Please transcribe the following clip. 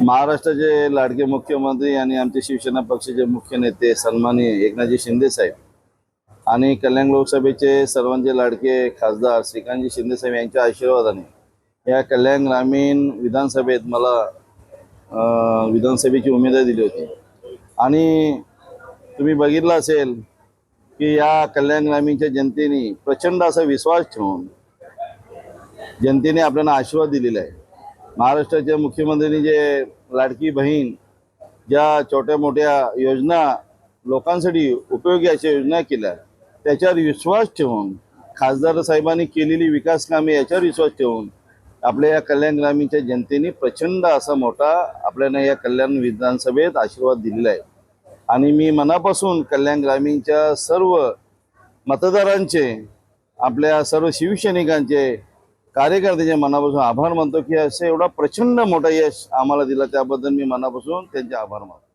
महाराष्ट्राचे लाडके मुख्यमंत्री आणि आमचे शिवसेना पक्षाचे मुख्य नेते सन्माननीय एकनाथजी शिंदे साहेब आणि कल्याण लोकसभेचे सर्वांचे लाडके खासदार श्रीकांतजी शिंदे साहेब यांच्या आशीर्वादाने या कल्याण ग्रामीण विधानसभेत मला विधानसभेची उमेदवारी दिली होती. आणि तुम्ही बघितलं असेल की या कल्याण ग्रामीणच्या जनतेने प्रचंड असा विश्वास ठेवून जनतेने आपल्याला आशीर्वाद दिलेला आहे. महाराष्ट्राच्या मुख्यमंत्र्यांनी जे लाडकी बहीण ज्या छोट्या मोठ्या योजना लोकांसाठी उपयोगी अशा योजना केल्या त्याच्यावर विश्वास ठेवून खासदार साहेबांनी केलेली विकास कामे याच्यावर विश्वास ठेवून आपल्या या कल्याण ग्रामीणच्या जनतेने प्रचंड असा मोठा आपल्याला या कल्याण विधानसभेत आशीर्वाद दिलेला आहे. आणि मी मनापासून कल्याण ग्रामीणच्या सर्व मतदारांचे आपल्या सर्व शिवसैनिकांचे कार्यकर्त्याच्या मनापासून आभार मानतो की असं एवढा प्रचंड मोठा यश आम्हाला दिला त्याबद्दल मी मनापासून त्यांचे आभार मानतो.